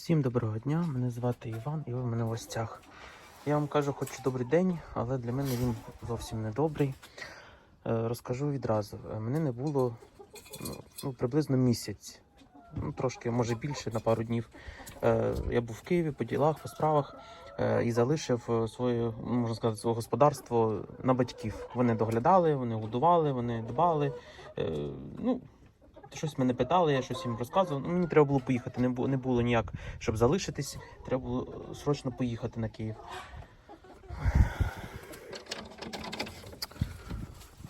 Всім доброго дня, мене звати Іван і ви в мене в гостях. Я вам кажу, хоч добрий день, але для мене він зовсім не добрий. Е, Розкажу відразу. Е, Мене не було ну, ну, приблизно місяць, ну, трошки, може більше, на пару днів. Е, Я був в Києві по ділах, по справах і залишив своє, можна сказати, своє господарство на батьків. Вони доглядали, вони годували, вони дбали. Ну, щось мене питали, я щось їм розказував. Ну, мені треба було поїхати. Не було, не було ніяк, щоб залишитись. Треба було е, срочно поїхати на Київ.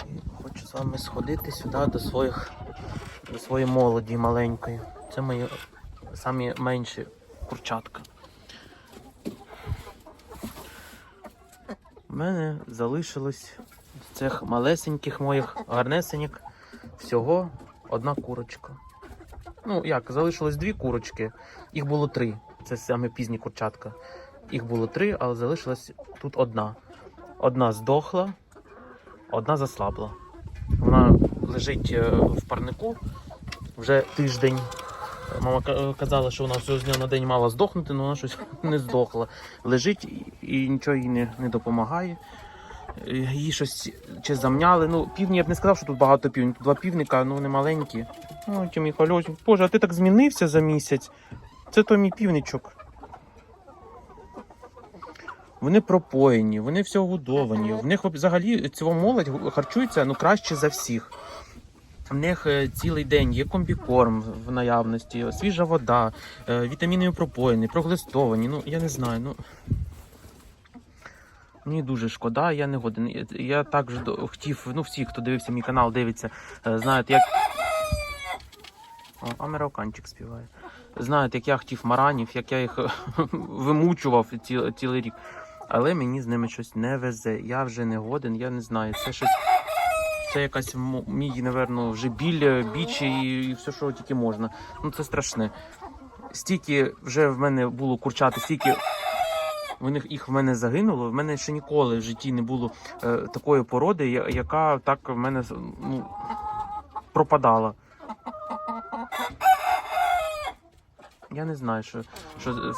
І хочу з вами сходити сюди до своїх до своєї молоді маленької. Це мої самі менші курчатка. У мене залишилось цих малесеньких моїх гарнесеньок всього одна курочка. Ну, як, залишилось дві курочки, їх було три. Це саме пізні курчатка. Їх було три, але залишилась тут одна. Одна здохла, одна заслабла. Вона лежить е, в парнику вже тиждень. Мама ка- казала, що вона всього з дня на день мала здохнути, але вона щось не здохла. Лежить і нічого їй не, не допомагає. Її щось чи замняли. Ну, півні я б не сказав, що тут багато півнів. Тут два півника, ну вони маленькі. Ну, ті мій хальосик. Боже, а ти так змінився за місяць. Це той мій півничок. Вони пропоєні, вони все годовані. В них взагалі цього молодь харчується ну, краще за всіх. В них е, цілий день є комбікорм в наявності, свіжа вода, е, вітаміни пропоєні, проглистовані. Ну, я не знаю. Ну, Мені дуже шкода, я не годен. Я- також хотів, ну всі, хто дивився мій канал, дивиться, е, знають, як. О, американчик співає. Знають, як я хотів маранів, як я їх вимучував ці, цілий рік. Але мені з ними щось не везе. Я вже не годен, я не знаю. Це щось. Це якась мій, напевно, вже біль, е, біч і, і все, що тільки можна. Ну це страшне. Стільки вже в мене було курчати, стільки вони їх в мене загинуло. В мене ще ніколи в житті не було е, такої породи, яка так в мене ну, пропадала. Я не знаю, що. що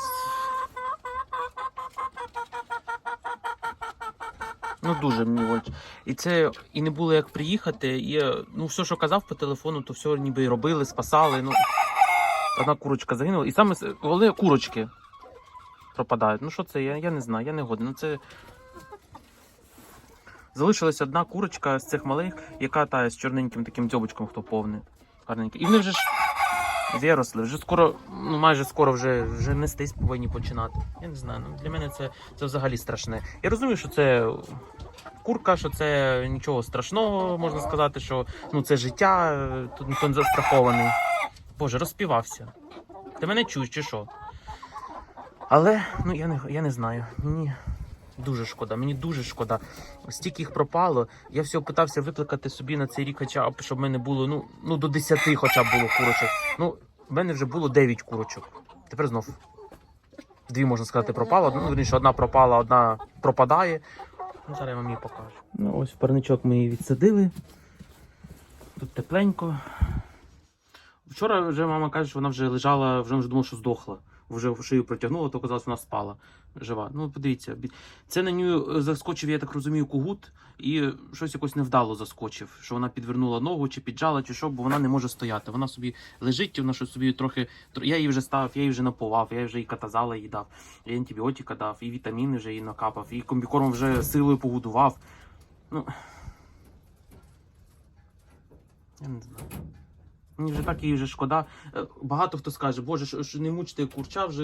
Ну дуже мені болить. І це і не було як приїхати. І ну, все, що казав по телефону, то все ніби робили, спасали. Ну, одна курочка загинула. І саме головне курочки пропадають. Ну що це? Я, я не знаю, я не годен. Ну це. Залишилась одна курочка з цих малих, яка та з чорненьким таким дзьобочком, хто повний. Гарненький. І вони вже ж виросли, вже скоро, ну майже скоро вже, вже нестись повинні починати. Я не знаю. Ну, для мене це, це взагалі страшне. Я розумію, що це курка, що це нічого страшного, можна сказати, що ну, це життя, тут ніхто не застрахований. Боже, розпівався. Ти мене чуєш чи що? Але ну я не, я не знаю. Мені дуже шкода, мені дуже шкода. Стільки їх пропало. Я всього питався викликати собі на цей рік, хоча б щоб в мене було ну, ну до 10 хоча б було курочок. Ну, в мене вже було 9 курочок. Тепер знов. Дві, можна сказати, пропало. Ну, верніше, одна пропала, одна пропадає. Ну, зараз я вам її покажу. Ну, ось парничок ми її відсадили. Тут тепленько. Вчора вже мама каже, що вона вже лежала, вже думала, що здохла. Вже в шию протягнула, то казалось, вона спала жива. Ну, подивіться, це на нього заскочив, я так розумію, кугут, і щось якось невдало заскочив, що вона підвернула ногу, чи піджала, чи що, бо вона не може стояти. Вона собі лежить, вона щось собі трохи. Я її вже ставив, я її вже напував, я вже і катазала їй дав, і антибіотика дав, і вітаміни вже їй накапав, і комбікорм вже силою погодував. Ну. Я не знаю. Мені вже так її вже шкода. Е, Багато хто скаже, боже, що, не мучте курча, вже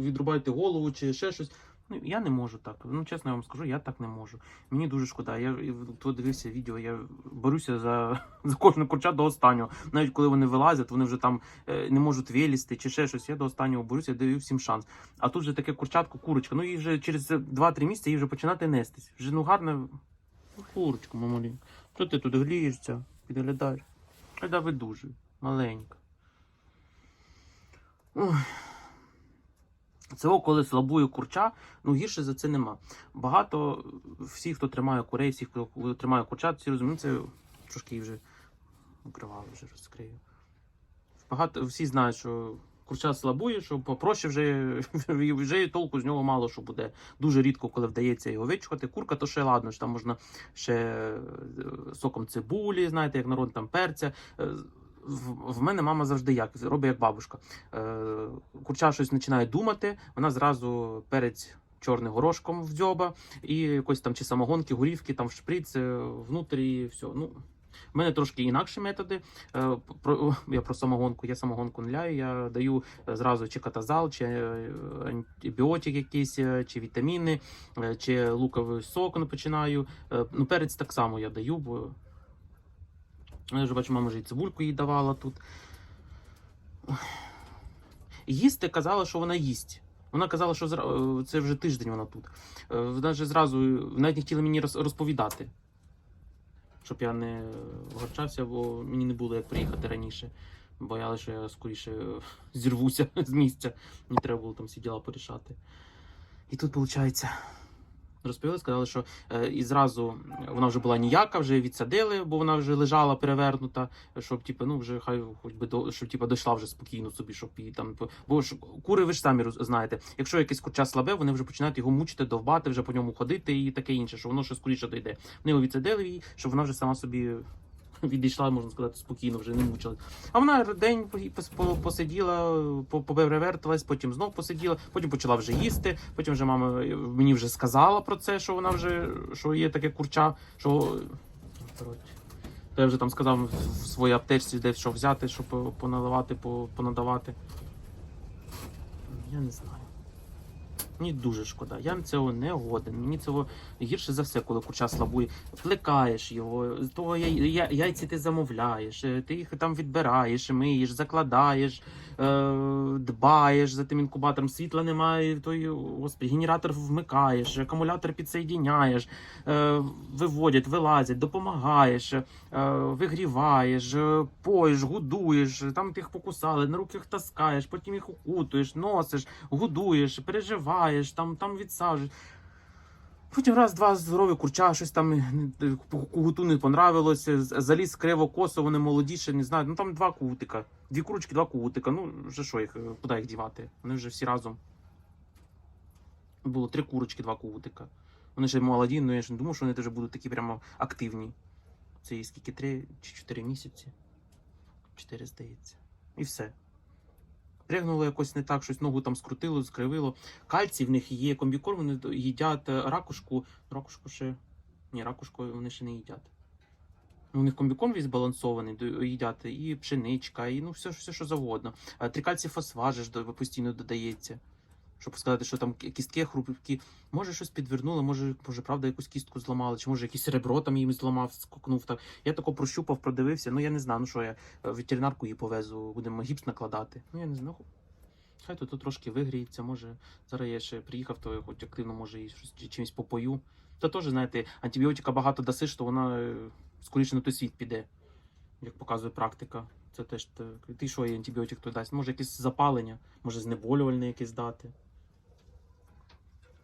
відрубайте голову чи ще щось. Ну, я не можу так. Ну, чесно, я вам скажу, я так не можу. Мені дуже шкода. Я хто дивився відео, я борюся за, за кожне курча до останнього. Навіть коли вони вилазять, вони вже там е, не можуть вилізти чи ще щось. Я до останнього борюся, я даю всім шанс. А тут же таке курчатко, курочка. Ну їй вже через 2-3 місяці їй вже починати нестись. Вже ну гарне. Ну, Курочка, мамалінка. Що ти тут глієшся, підглядаєш? Ви дуже маленька. Ой. Цього, коли слабує курча, ну гірше за це нема. Багато всі, хто тримає курей, всі, хто тримає курчат, всі розуміють, це трошки вже укривали, вже розкрию. Багато всі знають, що Курча слабує, що попроще вже, вже і толку з нього мало що буде. Дуже рідко, коли вдається його вичухати. Курка, то ще ладно, що там можна ще е, соком цибулі, знаєте, як народ там перця. В, мене мама завжди як робить як бабушка. Е, курча щось починає думати, вона зразу перець чорним горошком в дзьоба і якось там чи самогонки, горівки, там в шприц, е, внутрі, все. Ну, в мене трошки інакші методи. Е, Про, я про самогонку. Я самогонку не я даю зразу чи катазал, чи антибіотик якийсь, чи вітаміни, чи луковий сок починаю. Ну, перець так само я даю, бо я вже бачу, мама вже і цибульку їй давала тут. Їсти казала, що вона їсть. Вона казала, що е, це вже тиждень вона тут. Е, Вона вже зразу навіть не хотіла мені розповідати, щоб я не горчався, бо мені не було як приїхати раніше. Боялися, що я скоріше зірвуся з місця. Мені треба було там всі діла порішати. І тут, виходить, розповіли, сказали, що е, і зразу вона вже була ніяка, вже відсадили, бо вона вже лежала перевернута, щоб типу, ну вже хай хоч би до щоб типу, дійшла вже спокійно собі, щоб її там. по- Бо ж кури, ви ж самі роз- знаєте, якщо якесь курча слабе, вони вже починають його мучити, довбати, вже по ньому ходити і таке інше, що воно ще скоріше дойде. Вони його відсадили її, щоб вона вже сама собі. Відійшла, можна сказати, спокійно, вже не мучилась. А вона день по- по- посиділа, поперевертилась, потім знов посиділа, потім почала вже їсти. Потім вже мама е, мені вже сказала про це, що вона вже що є таке курча, що. То я вже там сказав в своїй аптечці, де що взяти, щоб поналивати, понадавати. Я не знаю. Мені дуже шкода. Я цього не годен. Мені цього гірше за все, коли курча слабує. Плекаєш його, того яй- я- яйці ти замовляєш, е, ти їх там відбираєш, миєш, закладаєш, е, дбаєш за тим інкубатором. Світла немає, той господи, генератор вмикаєш, акумулятор підсоєдняєш, е, виводять, вилазять, допомагаєш, е, вигріваєш, е, поїш, годуєш, там ти їх покусали, на руки їх таскаєш, потім їх укутуєш, носиш, годуєш, переживаєш, там, там відсаджуєш. Потім раз, два здорові курча, щось там е, кугуту не понравилося, заліз криво косо, вони молодіші, не знаю. Ну там два кутика. Дві курочки, два кутика. Ну, вже що їх, е, куди їх дівати? Вони вже всі разом. Було три курочки, два кутика. Вони ще молоді, ну я ж не думав, що вони теж будуть такі прямо активні. Це їй скільки три чи чотири місяці. Чотири, здається. І все. Пригнуло якось не так, щось ногу там скрутило, скривило. Кальцій в них є комбікорм, вони їдять е, ракушку. Ракушку ще. Ні, ракушку вони ще не їдять. Ну, У них комбікорм весь збалансований, їдять і пшеничка, і ну все, все що завгодно. Трикальці фосфажі ж постійно додається. Щоб сказати, що там кістки хрупкі. Може щось підвернуло, може, може, правда, якусь кістку зламали, чи може якесь ребро там їм зламав, скокнув. Так. Я тако прощупав, продивився. Ну я не знаю, ну що я е, ветеринарку її повезу, будемо гіпс накладати. Ну я не знаю. Хай тут, тут трошки вигріється, може. Зараз я ще приїхав, то я хоч активно може і щось чимось попою. Та теж, знаєте, антибіотика багато дасиш, то вона е, скоріше на той світ піде, як показує практика. Це теж. Ти що їй антибіотик той дасть? Може якесь запалення, може знеболювальне якесь дати.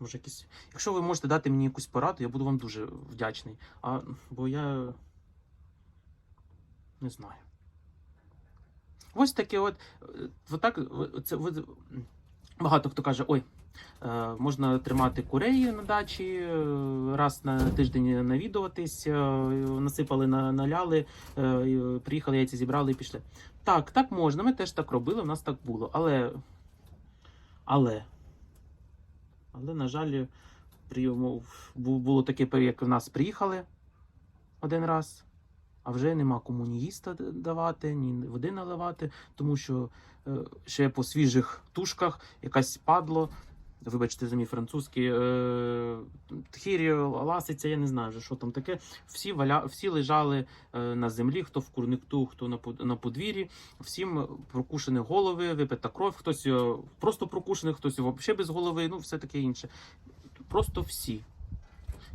Може якісь. Якщо ви можете дати мені якусь пораду, я буду вам дуже вдячний. А, бо я не знаю. Ось таке от. е, Отак, е, це, от, багато хто каже, ой, е, можна тримати курей на дачі, раз на тиждень навідуватись, насипали, наляли, приїхали, яйця зібрали і пішли. Так, так можна, ми теж так робили, у нас так було. Але. Але. Але, на жаль, було таке, як в нас приїхали один раз, а вже нема кому ні їсти давати, ні води наливати, тому що е, ще по свіжих тушках якась падло. Вибачте, за мій французький, е, тхірі, ласиця, я не знаю вже, що там таке. Всі, валя, всі лежали е, на землі, хто в курникту, хто на, на подвір'ї. Всім прокушені голови, випита кров, хтось е, просто прокушений, хтось взагалі без голови, ну все таке інше. Просто всі.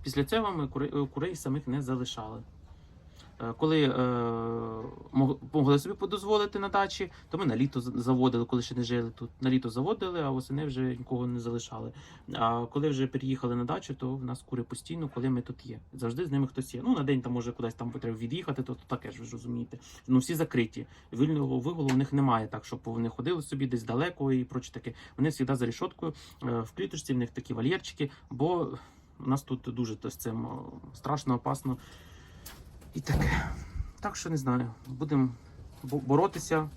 Після цього ми курей самих не залишали. Е, Коли е, могли собі дозволити на дачі, то ми на літо заводили, коли ще не жили тут. На літо заводили, а восени вже нікого не залишали. А коли вже переїхали на дачу, то в нас кури постійно, коли ми тут є. Завжди з ними хтось є. Ну на день там може кудись там потрібно від'їхати, то, то таке ж ви ж розумієте. Ну всі закриті. Вільного виголу у них немає так, щоб вони ходили собі десь далеко і проче таке. Вони завжди за рішоткою е, в кліточці, в них такі вольєрчики, бо у нас тут дуже то з цим страшно, опасно і таке. Так що не знаю, будемо бо- боротися.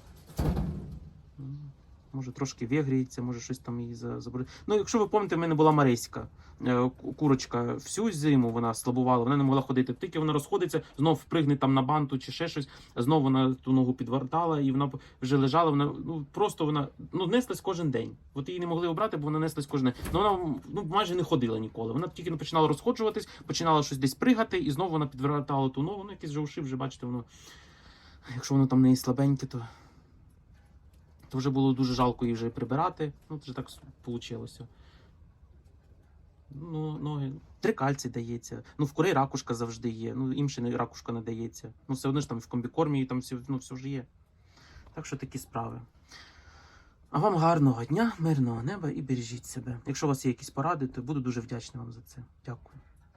Може, трошки вигріється, може щось там її за- заборонити. Ну, якщо ви пам'ятаєте, в мене була Мариська. е, Курочка всю зиму вона слабувала, вона не могла ходити. Тільки вона розходиться, знов впригне там на банту чи ще щось, знов вона ту ногу підвертала, і вона вже лежала. Вона ну просто вона ну неслась кожен день. От її не могли обрати, бо вона неслась кожен день. Ну вона ну майже не ходила ніколи. Вона тільки починала розходжуватись, починала щось десь пригати, і знову вона підвертала ту ногу. Ну якісь вже уши, вже бачите, воно. Якщо воно там не слабеньке, то то вже було дуже жалко її вже прибирати. Ну, ж так вийшло. Ну, ноги. Три кальці дається. Ну, в курей ракушка завжди є. Ну, їм ще ракушка не дається. Ну, все одно ж там в комбікормі, там все, ну, все ж є. Так що такі справи. А вам гарного дня, мирного неба і бережіть себе. Якщо у вас є якісь поради, то буду дуже вдячний вам за це. Дякую.